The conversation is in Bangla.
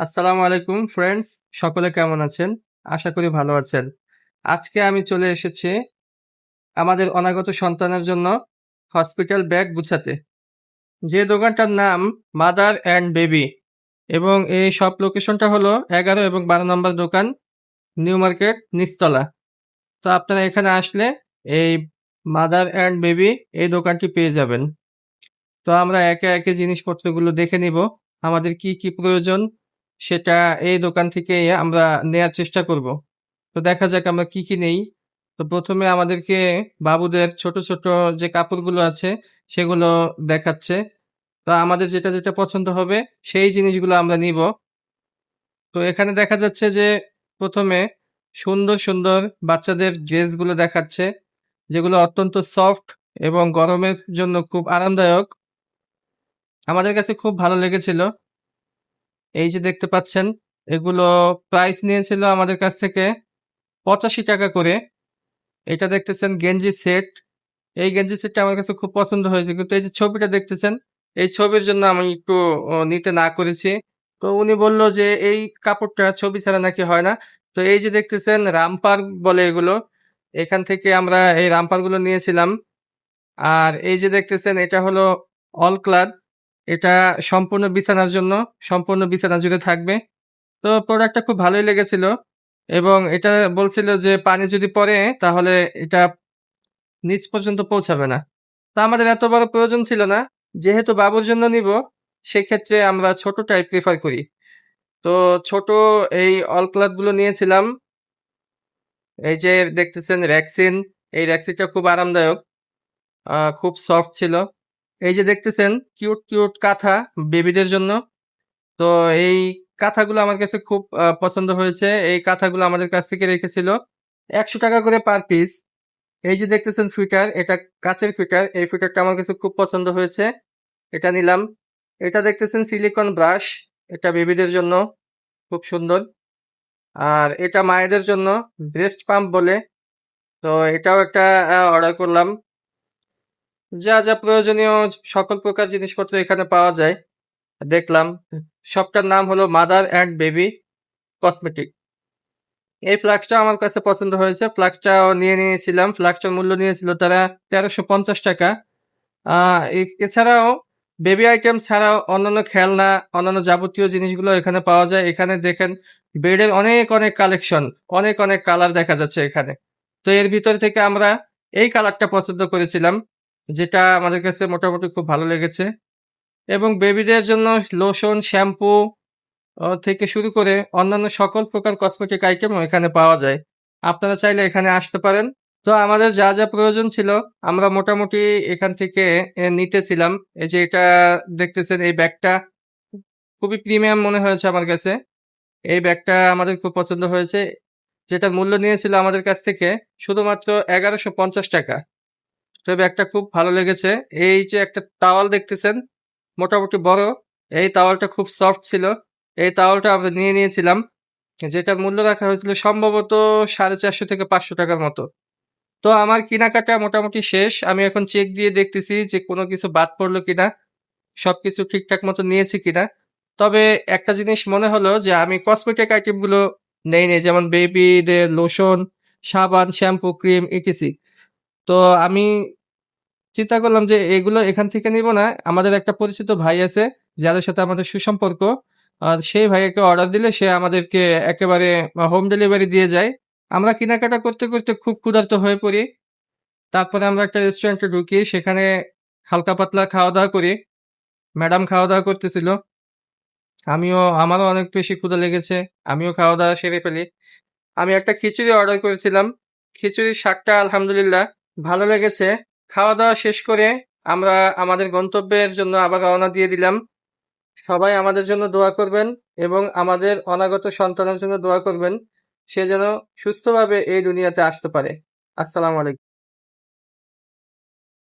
আসসালামু আলাইকুম ফ্রেন্ডস সকলে কেমন আছেন? আশা করি ভালো আছেন। আজকে আমি চলে এসেছি আমাদের অনাগত সন্তানের জন্য হসপিটাল ব্যাগ গুছাতে। যে দোকানটার নাম মাদার অ্যান্ড বেবি এবং এই সব লোকেশনটা হলো এগারো এবং বারো নম্বর দোকান নিউ মার্কেট নিচতলা। তো আপনারা এখানে আসলে এই মাদার অ্যান্ড বেবি এই দোকানটি পেয়ে যাবেন। তো আমরা একে একে জিনিসপত্রগুলো দেখে নিব, আমাদের কি কি প্রয়োজন সেটা এই দোকান থেকে আমরা নেয়ার চেষ্টা করব। তো দেখা যাক আমরা কি কি নেই। তো প্রথমে আমাদেরকে বাবুদের ছোট ছোট যে কাপড়গুলো আছে সেগুলো দেখাচ্ছে। তো আমাদের যেটা যেটা পছন্দ হবে সেই জিনিসগুলো আমরা নিব। তো এখানে দেখা যাচ্ছে যে প্রথমে সুন্দর সুন্দর বাচ্চাদের ড্রেসগুলো দেখাচ্ছে, যেগুলো অত্যন্ত সফট এবং গরমের জন্য খুব আরামদায়ক। আমাদের কাছে খুব ভালো লেগেছিল। এই যে দেখতে পাচ্ছেন, এগুলো প্রাইস নিয়েছিল আমাদের কাছ থেকে পঁচাশি টাকা করে। এটা দেখতেছেন গেঞ্জি সেট এই গেঞ্জি সেটটা আমার কাছে খুব পছন্দ হয়েছে, কিন্তু এই যে ছবিটা দেখতেছেন, এই ছবির জন্য আমি একটু নিতে না করেছি। তো উনি বলল যে, এই কাপড়টা ছবি ছাড়া নাকি হয় না? তো এই যে দেখতেছেন রামপার বলে এগুলো। এখান থেকে আমরা এই রামপারগুলো নিয়েছিলাম। আর এই যে দেখতেছেন, এটা হলো অল ক্লাদ এটা সম্পূর্ণ বিছানার জন্য, সম্পূর্ণ বিছানা জুড়ে থাকবে। তো প্রোডাক্টটা খুব ভালোই লেগেছিল এবং এটা বলছিল যে পানি যদি পড়ে তাহলে এটা নিচ পর্যন্ত পৌঁছাবে না। তো আমাদের এত বড় প্রয়োজন ছিল না, যেহেতু বাবুর জন্য নিব, সেক্ষেত্রে আমরা ছোটটাই প্রিফার করি। তো ছোট এই অল ক্লাথগুলো নিয়েছিলাম। এই যে দেখতেছেন র্যাক্সিন এই র্যাক্সিনটা খুব আরামদায়ক খুব সফট ছিল। এই যে দেখতেছেন কিউট কিউট কাঁথা বেবিদের জন্য। তো এই কাঁথাগুলো আমার কাছে খুব পছন্দ হয়েছে। এই কাঁথাগুলো আমাদের কাছ থেকে রেখেছিল একশো টাকা করে পার পিস এই যে দেখতেছেন ফিটার, এটা কাচের ফিটার। এই ফিটারটা আমার কাছে খুব পছন্দ হয়েছে। এটা নিলাম। এটা দেখতেছেন সিলিকন ব্রাশ এটা বেবিদের জন্য খুব সুন্দর। আর এটা মায়েদের জন্য ব্রেস্ট পাম্প বলে। তো এটাও একটা অর্ডার করলাম। যা যা প্রয়োজনীয় সকল প্রকার জিনিসপত্র এখানে পাওয়া যায়। দেখলাম, সবটার নাম হলো মাদার অ্যান্ড বেবি কসমেটিক এই ফ্লাক্সটা আমার কাছে পছন্দ হয়েছে। ফ্লাক্সটাও নিয়ে নিয়েছিলাম। ফ্লাক্সটার মূল্য নিয়েছিল তারা তেরোশো পঞ্চাশ টাকা। এছাড়াও বেবি আইটেম ছাড়াও অন্যান্য খেলনা, অন্যান্য যাবতীয় জিনিসগুলো এখানে পাওয়া যায়। এখানে দেখেন, বেডের অনেক অনেক কালেকশন অনেক অনেক কালার দেখা যাচ্ছে এখানে। তো এর ভিতর থেকে আমরা এই কালারটা পছন্দ করেছিলাম। যেটা আমাদের কাছে মোটামুটি খুব ভালো লেগেছে। এবং বেবিদের জন্য লোশন শ্যাম্পু থেকে শুরু করে অন্যান্য সকল প্রকার কসমেটিক আইটেম এখানে পাওয়া যায়। আপনারা চাইলে এখানে আসতে পারেন। তো আমাদের যা যা প্রয়োজন ছিল, আমরা মোটামুটি এখান থেকে নিতেছিলাম। এই যে এটা দেখতেছেন, এই ব্যাগটা খুবই প্রিমিয়াম মনে হয়েছে আমার কাছে। এই ব্যাগটা আমাদের খুব পছন্দ হয়েছে। যেটা মূল্য নিয়েছিল আমাদের কাছ থেকে শুধুমাত্র এগারোশো পঞ্চাশ টাকা। তো ব্যাগটা খুব ভালো লেগেছে। এই যে একটা টাওয়াল দেখতেছেন, মোটামুটি বড়। এই টাওয়ালটা খুব সফট ছিল। এই টাওয়ালটা আমরা নিয়ে নিয়েছিলাম, যেটার মূল্য রাখা হয়েছিল সম্ভবত সাড়ে চারশো থেকে পাঁচশো টাকার মতো। তো আমার কেনাকাটা মোটামুটি শেষ। আমি এখন চেক দিয়ে দেখতেছি যে কোনো কিছু বাদ পড়ল কিনা সব কিছু ঠিকঠাক মতো নিয়েছি কিনা। তবে একটা জিনিস মনে হলো যে আমি কসমেটিক আইটেমগুলো নেই নেই, যেমন বেবিদের লোশন, সাবান, শ্যাম্পু, ক্রিম, ইটিসি। তো আমি চিন্তা করলাম যে এগুলো এখান থেকে নিব না। আমাদের একটা পরিচিত ভাই আছে, যাদের সাথে আমাদের সুসম্পর্ক। আর সেই ভাইয়াকে অর্ডার দিলে সে আমাদেরকে একেবারে হোম ডেলিভারি দিয়ে যায়। আমরা কেনাকাটা করতে করতে খুব ক্ষুধার্ত হয়ে পড়ি। তারপরে আমরা একটা রেস্টুরেন্টে ঢুকি, সেখানে হালকা পাতলা খাওয়া দাওয়া করি। ম্যাডাম খাওয়া দাওয়া করতেছিল। আমিও, আমারও অনেক বেশি ক্ষুধা লেগেছে। আমিও খাওয়া দাওয়া সেরে ফেলি। আমি একটা খিচুড়ি অর্ডার করেছিলাম। খিচুড়ির শাকটা আলহামদুলিল্লাহ ভালো লেগেছে। খাওয়া দাওয়া শেষ করে আমরা আমাদের গন্তব্যের জন্য আবার রওনা দিয়ে দিলাম। সবাই আমাদের জন্য দোয়া করবেন এবং আমাদের অনাগত সন্তানের জন্য দোয়া করবেন। সে যেন সুস্থভাবে এই দুনিয়াতে আসতে পারে। আসসালামু আলাইকুম।